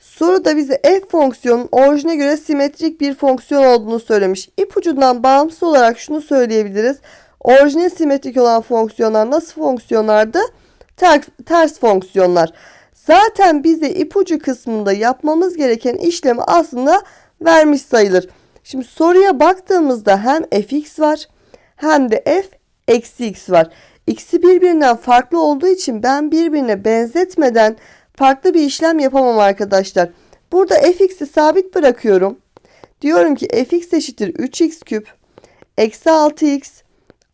Soruda bize f fonksiyonun orijine göre simetrik bir fonksiyon olduğunu söylemiş. İpucundan bağımsız olarak şunu söyleyebiliriz. Orijine simetrik olan fonksiyonlar nasıl fonksiyonlardı? Ter- ters fonksiyonlar. Zaten bize ipucu kısmında yapmamız gereken işlemi aslında vermiş sayılır. Şimdi soruya baktığımızda hem fx var hem de f eksi x var. İkisi birbirinden farklı olduğu için ben birbirine benzetmeden farklı bir işlem yapamam arkadaşlar. Burada fx'i sabit bırakıyorum. Diyorum ki fx eşittir 3x küp eksi 6x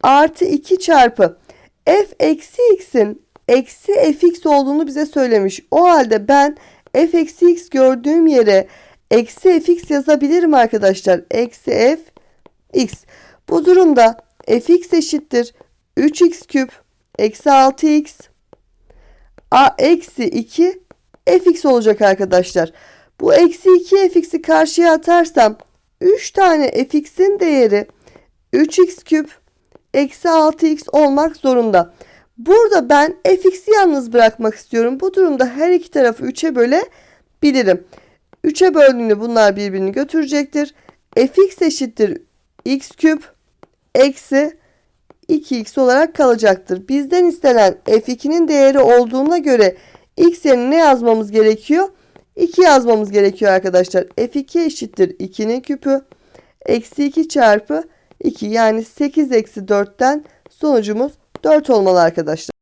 artı 2 çarpı f eksi x'in eksi fx olduğunu bize söylemiş. O halde ben f eksi x gördüğüm yere eksi fx yazabilirim arkadaşlar. Eksi f x. Bu durumda fx eşittir 3x küp eksi 6x a eksi 2 fx olacak arkadaşlar. Bu eksi 2 fx'i karşıya atarsam 3 tane fx'in değeri 3x küp eksi 6x olmak zorunda. Burada ben fx'i yalnız bırakmak istiyorum. Bu durumda her iki tarafı 3'e bölebilirim. 3'e böldüğümde bunlar birbirini götürecektir. fx eşittir x küp eksi 2x olarak kalacaktır. Bizden istenen f2'nin değeri olduğuna göre x ne yazmamız gerekiyor? 2 yazmamız gerekiyor arkadaşlar. f2 eşittir 2'nin küpü eksi 2 çarpı 2 yani 8 eksi 4'ten sonucumuz 4 olmalı arkadaşlar.